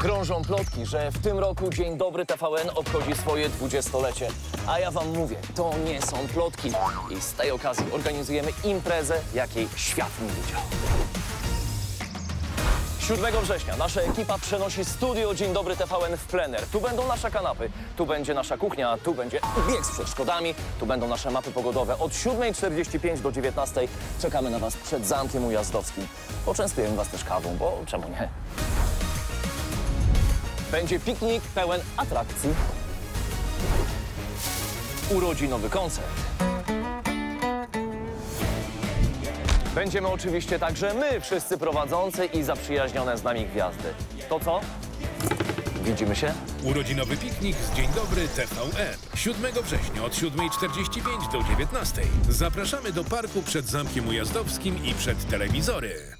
Krążą plotki, że w tym roku Dzień Dobry TVN obchodzi swoje dwudziestolecie. A ja wam mówię, to nie są plotki. I z tej okazji organizujemy imprezę, jakiej świat nie widział. 7 września nasza ekipa przenosi studio Dzień Dobry TVN w plener. Tu będą nasze kanapy, tu będzie nasza kuchnia, tu będzie bieg z przeszkodami, tu będą nasze mapy pogodowe. Od 7.45 do 19.00 czekamy na Was przed Zamkiem Ujazdowskim. Poczęstujemy Was też kawą, bo czemu nie? Będzie piknik pełen atrakcji. Urodzinowy koncert. Będziemy oczywiście także my, wszyscy prowadzący i zaprzyjaźnione z nami gwiazdy. To co? Widzimy się? Urodzinowy piknik z Dzień Dobry TVN. 7 września od 7.45 do 19.00. Zapraszamy do parku przed Zamkiem Ujazdowskim i przed telewizory.